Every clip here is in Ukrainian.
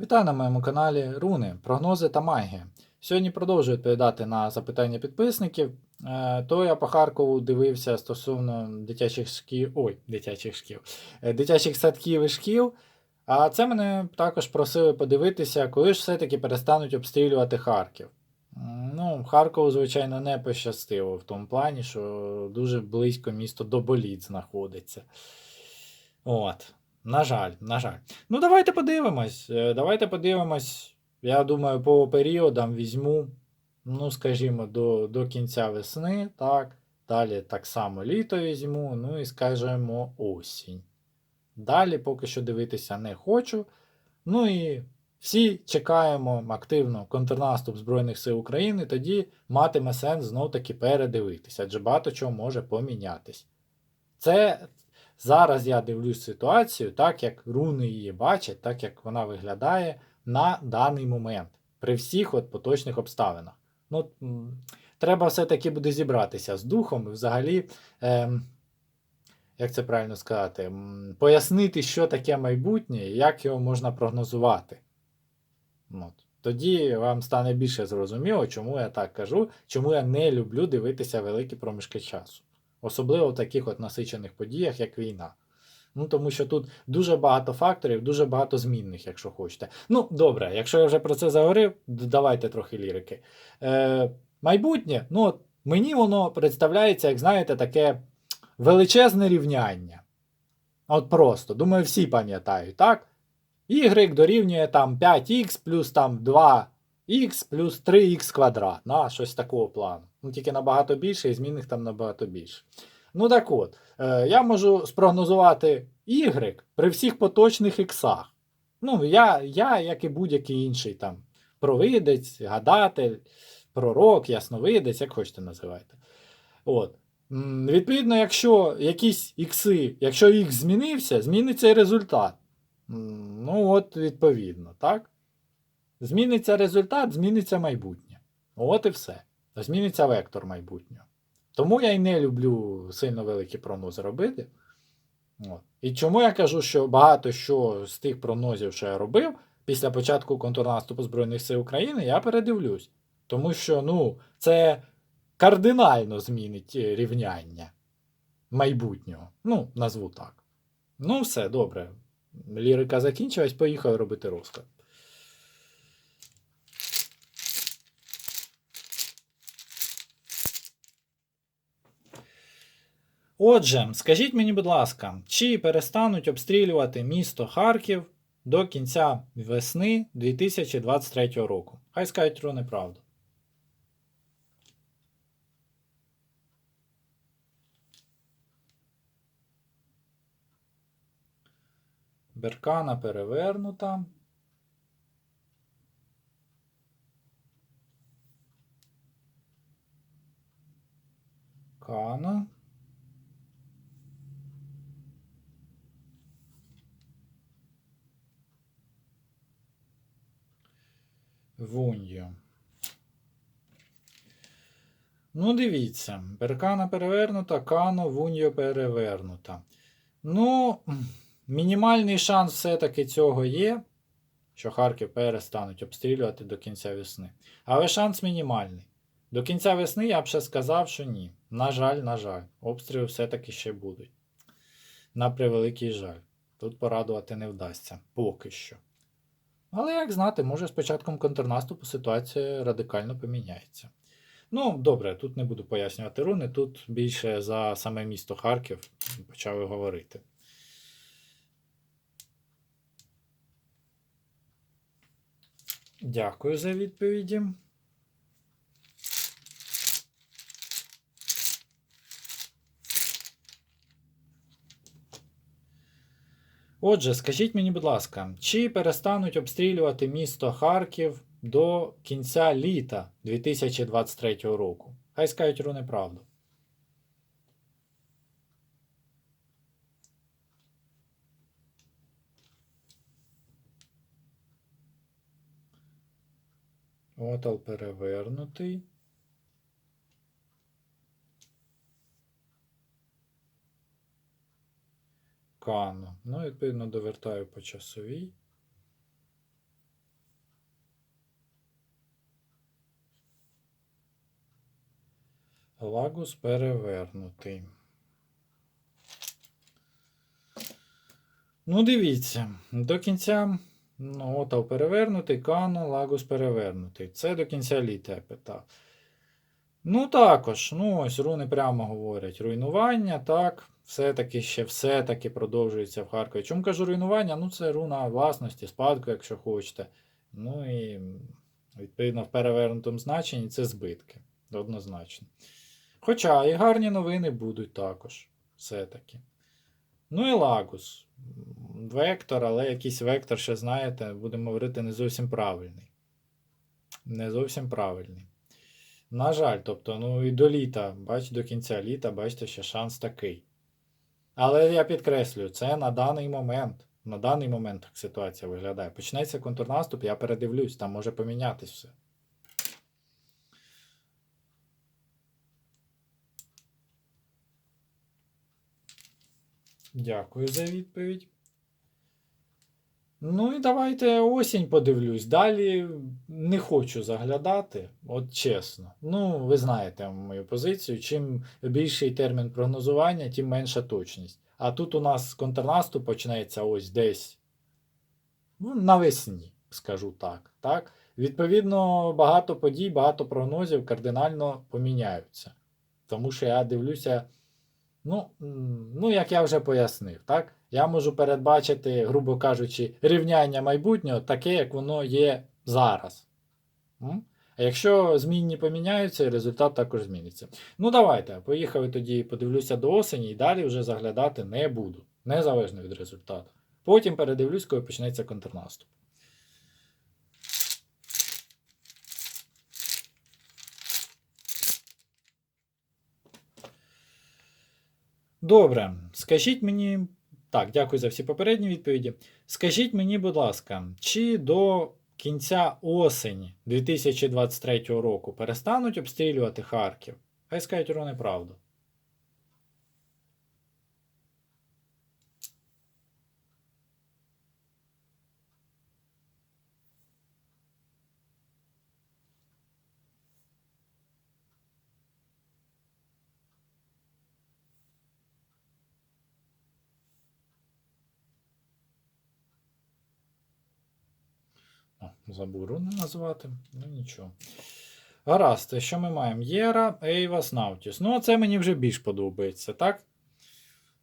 Вітаю на моєму каналі Руни, прогнози та магія. Сьогодні продовжую відповідати на запитання підписників. Е, То я по Харкову дивився стосовно дитячих шкіл, ой, дитячих шкіл, е, дитячих садків і шкіл. А це мене також просили подивитися, коли ж все-таки перестануть обстрілювати Харків. Ну, Харкову, звичайно, не пощастило в тому плані, що дуже близько місто до боліт знаходиться. От. На жаль, на жаль. Ну, давайте подивимось. Е, Давайте подивимось. Я думаю, по періодам візьму, ну, скажімо, до, до кінця весни, так. Далі так само літо візьму, ну і скажемо осінь. Далі поки що дивитися не хочу. Ну і всі чекаємо активно контрнаступ Збройних сил України, тоді матиме сенс знов таки передивитися, адже багато чого може помінятись. Це зараз я дивлюсь ситуацію, так як руни її бачать, так як вона виглядає на даний момент, при всіх от поточних обставинах. Ну, треба все-таки буде зібратися з духом і взагалі. Ем, як це правильно сказати, пояснити, що таке майбутнє і як його можна прогнозувати. От. Тоді вам стане більше зрозуміло, чому я так кажу, чому я не люблю дивитися великі проміжки часу. Особливо в таких от насичених подіях, як війна. Ну, тому що тут дуже багато факторів, дуже багато змінних, якщо хочете. Ну, добре, якщо я вже про це заговорив, давайте трохи лірики. Е, майбутнє, ну, мені воно представляється, як знаєте, таке величезне рівняння. От просто, думаю, всі пам'ятають, так? Y дорівнює там 5х плюс там 2х плюс 3х квадрат. На, щось такого плану. Ну, тільки набагато більше, і змінних там набагато більше. Ну так от, е, я можу спрогнозувати Y при всіх поточних іксах. Ну, я, я, як і будь-який інший там провидець, гадатель, пророк, ясновидець, як хочете називайте. От. Відповідно, якщо якісь ікси, якщо їх змінився, зміниться і результат. Ну, от, відповідно, так? Зміниться результат, зміниться майбутнє. От і все. Зміниться вектор майбутнього. Тому я й не люблю сильно великі прогнози робити. От. І чому я кажу, що багато що з тих прогнозів, що я робив після початку контрнаступу Збройних сил України, я передивлюсь. Тому що ну, це кардинально змінить е, рівняння майбутнього. Ну, назву так. Ну, все, добре. Лірика закінчилась, поїхав робити розклад. Отже, скажіть мені, будь ласка, чи перестануть обстрілювати місто Харків до кінця весни 2023 року? Хай скажуть про неправду. Беркана перевернута. Кана. Вуньо. Ну, дивіться, Беркана перевернута, Кано, Вуньо перевернута. Ну, мінімальний шанс все-таки цього є, що Харків перестануть обстрілювати до кінця весни. Але шанс мінімальний. До кінця весни я б ще сказав, що ні. На жаль, на жаль, обстріли все-таки ще будуть. На превеликий жаль. Тут порадувати не вдасться. Поки що. Але як знати, може з початком контрнаступу ситуація радикально поміняється. Ну, добре, тут не буду пояснювати руни, тут більше за саме місто Харків почали говорити. Дякую за відповіді. Отже, скажіть мені, будь ласка, чи перестануть обстрілювати місто Харків до кінця літа 2023 року? Хай скажуть руни правду. Отал перевернутий. кану. Ну, відповідно, довертаю по часовій. Лагус перевернутий. Ну, дивіться, до кінця ну, отав перевернутий, кану, лагус перевернутий. Це до кінця літа я питав. Ну, також, ну, ось руни прямо говорять: руйнування, так все-таки ще все-таки продовжується в Харкові. Чому кажу руйнування? Ну, це руна власності, спадку, якщо хочете. Ну і відповідно в перевернутому значенні це збитки. Однозначно. Хоча і гарні новини будуть також. Все-таки. Ну і Лагус. Вектор, але якийсь вектор, ще знаєте, будемо говорити, не зовсім правильний. Не зовсім правильний. На жаль, тобто, ну і до літа, бач, до кінця літа, бачите, ще шанс такий. Але я підкреслюю, це на даний момент. На даний момент так ситуація виглядає. Почнеться контрнаступ, я передивлюсь, там може помінятись все. Дякую за відповідь. Ну і давайте осінь подивлюсь. Далі не хочу заглядати, от чесно. Ну, ви знаєте мою позицію. Чим більший термін прогнозування, тим менша точність. А тут у нас контрнаступ почнеться ось десь ну, навесні, скажу так. так. Відповідно, багато подій, багато прогнозів кардинально поміняються. Тому що я дивлюся. Ну, ну, як я вже пояснив, так? Я можу передбачити, грубо кажучи, рівняння майбутнього таке, як воно є зараз. А якщо змінні поміняються, результат також зміниться. Ну, давайте, поїхали тоді, подивлюся до осені і далі вже заглядати не буду. Незалежно від результату. Потім передивлюсь, коли почнеться контрнаступ. Добре, скажіть мені. Так, дякую за всі попередні відповіді. Скажіть мені, будь ласка, чи до кінця осені 2023 року перестануть обстрілювати Харків? Хай скажуть про неправду. О, забув назвати, ну нічого. Гаразд, що ми маємо? Єра, Ейвас, Наутіс. Ну, це мені вже більш подобається, так?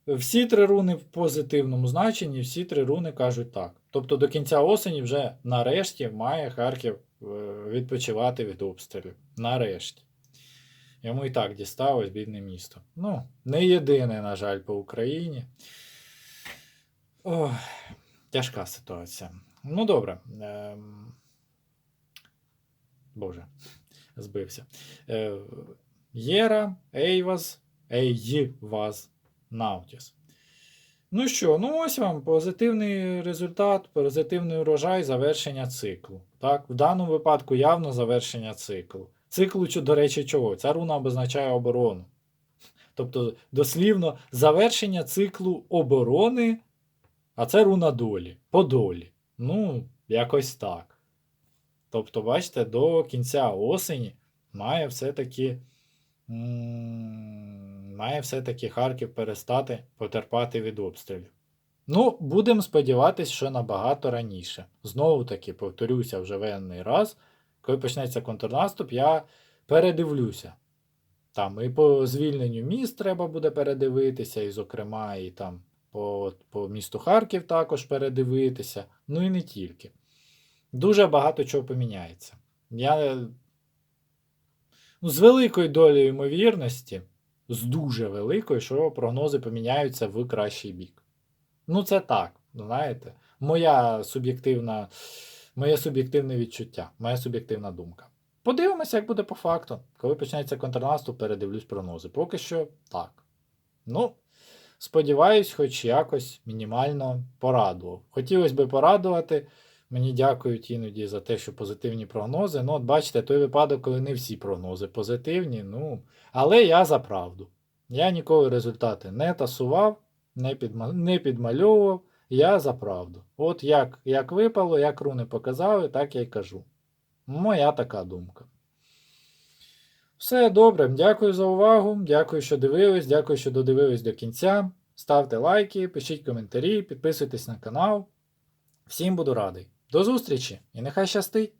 Всі три руни в позитивному значенні, всі три руни кажуть так. Тобто до кінця осені вже нарешті має Харків е, відпочивати від обстрілів. Нарешті. Йому і так дісталось бідне місто. Ну, не єдине, на жаль, по Україні. Ох, тяжка ситуація. Ну, добре. Ем... Боже, збився. Е, Єра, Ейваз, Ейваз, Наутіс. Ну що, ну ось вам позитивний результат, позитивний урожай завершення циклу. Так, В даному випадку явно завершення циклу. Циклу, до речі, чого? Ця руна обозначає оборону. Тобто, дослівно, завершення циклу оборони, а це руна долі. По долі. Ну, якось так. Тобто, бачите, до кінця осені має все-таки має все-таки Харків перестати потерпати від обстрілів. Ну, будемо сподіватися, що набагато раніше. Знову таки, повторюся вже воєнний раз. Коли почнеться контрнаступ, я передивлюся. Там і по звільненню міст треба буде передивитися, і, зокрема, і там по, по місту Харків також передивитися. Ну і не тільки. Дуже багато чого поміняється. Я ну, з великою долею ймовірності, з дуже великою, що прогнози поміняються в кращий бік. Ну, це так, знаєте, моя суб'єктивна, моє суб'єктивне відчуття, моя суб'єктивна думка. Подивимося, як буде по факту. Коли почнеться контрнаступ, передивлюсь прогнози. Поки що так. Ну, сподіваюсь, хоч якось мінімально порадував. Хотілося б порадувати. Мені дякують іноді за те, що позитивні прогнози. Ну, от бачите, той випадок, коли не всі прогнози позитивні. ну, Але я за правду. Я ніколи результати не тасував, не, підма... не підмальовував. Я за правду. От як, як випало, як руни показали, так я й кажу. Моя така думка. Все добре, дякую за увагу, дякую, що дивились, дякую, що додивились до кінця. Ставте лайки, пишіть коментарі, підписуйтесь на канал. Всім буду радий. До зустрічі і нехай щастить!